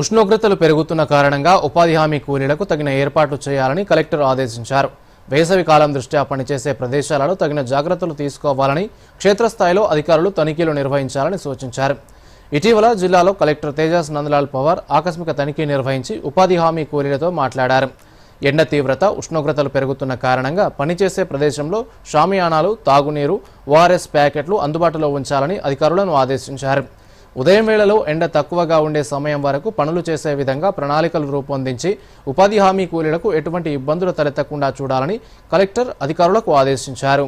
ఉష్ణోగ్రతలు పెరుగుతున్న కారణంగా ఉపాధి హామీ కూలీలకు తగిన ఏర్పాట్లు చేయాలని కలెక్టర్ ఆదేశించారు. వేసవి కాలం దృష్ట్యా పనిచేసే ప్రదేశాలలో తగిన జాగ్రత్తలు తీసుకోవాలని క్షేత్రస్థాయిలో అధికారులు తనిఖీలు నిర్వహించాలని సూచించారు. ఇటీవల జిల్లాలో కలెక్టర్ తేజస్ నందలాల్ పవార్ ఆకస్మిక తనిఖీ నిర్వహించి ఉపాధి హామీ కూలీలతో మాట్లాడారు. ఎండ తీవ్రత ఉష్ణోగ్రతలు పెరుగుతున్న కారణంగా పనిచేసే ప్రదేశంలో షామియానాలు తాగునీరు ఓఆర్ఎస్ ప్యాకెట్లు అందుబాటులో ఉంచాలని అధికారులను ఆదేశించారు. ఉదయం వేళలో ఎండ తక్కువగా ఉండే సమయం వరకు పనులు చేసే విధంగా ప్రణాళికలు రూపొందించి ఉపాధి హామీ కూలీలకు ఎటువంటి ఇబ్బందులు తలెత్తకుండా చూడాలని కలెక్టర్ అధికారులకు ఆదేశించారు.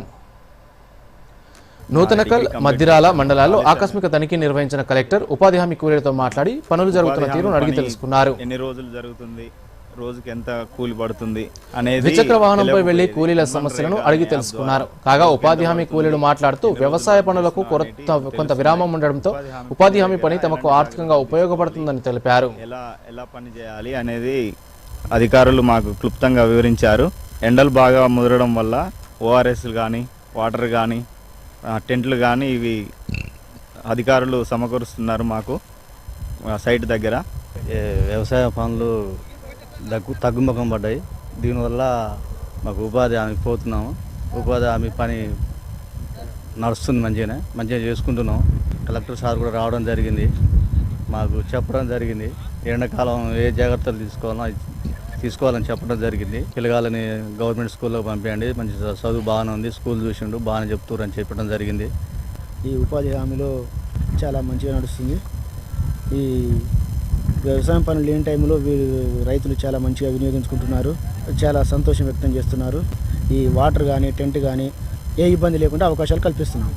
నూతనకల్ మద్దిరాల మండలాల్లో ఆకస్మిక తనిఖీ నిర్వహించిన కలెక్టర్ ఉపాధి హామీ కూలీలతో మాట్లాడి పనులు జరుగుతున్న తీరును అడిగి తెలుసుకున్నారు. ఎన్ని రోజులు జరుగుతుంది? రోజుకి ఎంత కూలి పడుతుంది అనేది ద్విచక్ర వాహనంపై వెళ్ళి. కూలీల సమస్యలను అడిగి తెలుసుకున్నారు. కాగా ఉపాధి హామీ కూలీలు మాట్లాడుతూ వ్యవసాయ పనులకు కొరత కొంత విరామం ఉండడంతో ఉపాధి హామీ పని తమకు ఆర్థికంగా ఉపయోగపడుతుందని తెలిపారు. ఎలా ఎలా పని చేయాలి అనేది అధికారులు మాకు క్లుప్తంగా వివరించారు. ఎండలు బాగా ముదరడం వల్ల ఓఆర్ఎస్లు కానీ వాటర్ కానీ టెంట్లు కానీ ఇవి అధికారులు సమకూరుస్తున్నారు మాకు ఆ సైట్ దగ్గర. వ్యవసాయ పనులు దగ్గు తగ్గుముఖం పడ్డాయి. దీనివల్ల మాకు ఉపాధి హామీ పోతున్నాము. ఉపాధి హామీ పని నడుస్తుంది మంచిగానే. మంచిగా చేసుకుంటున్నాం కలెక్టర్ సార్ కూడా రావడం జరిగింది. మాకు చెప్పడం జరిగింది. ఎండాకాలం ఏ జాగ్రత్తలు తీసుకోవాలో తీసుకోవాలని చెప్పడం జరిగింది. పిల్లగాలని గవర్నమెంట్ స్కూల్లో పంపించండి మంచి చదువు బాగానే ఉంది. స్కూల్ చూసిండు బాగానే చెప్తున్నారు అని చెప్పడం జరిగింది. ఈ ఉపాధి హామీలో చాలా మంచిగా నడుస్తుంది. ఈ వ్యవసాయం పనులు లేని టైంలో వీరు రైతులు చాలా మంచిగా వినియోగించుకుంటున్నారు. చాలా సంతోషం వ్యక్తం చేస్తున్నారు. ఈ వాటర్ కానీ టెంట్ కానీ ఏ ఇబ్బంది లేకుండా అవకాశాలు కల్పిస్తున్నాం.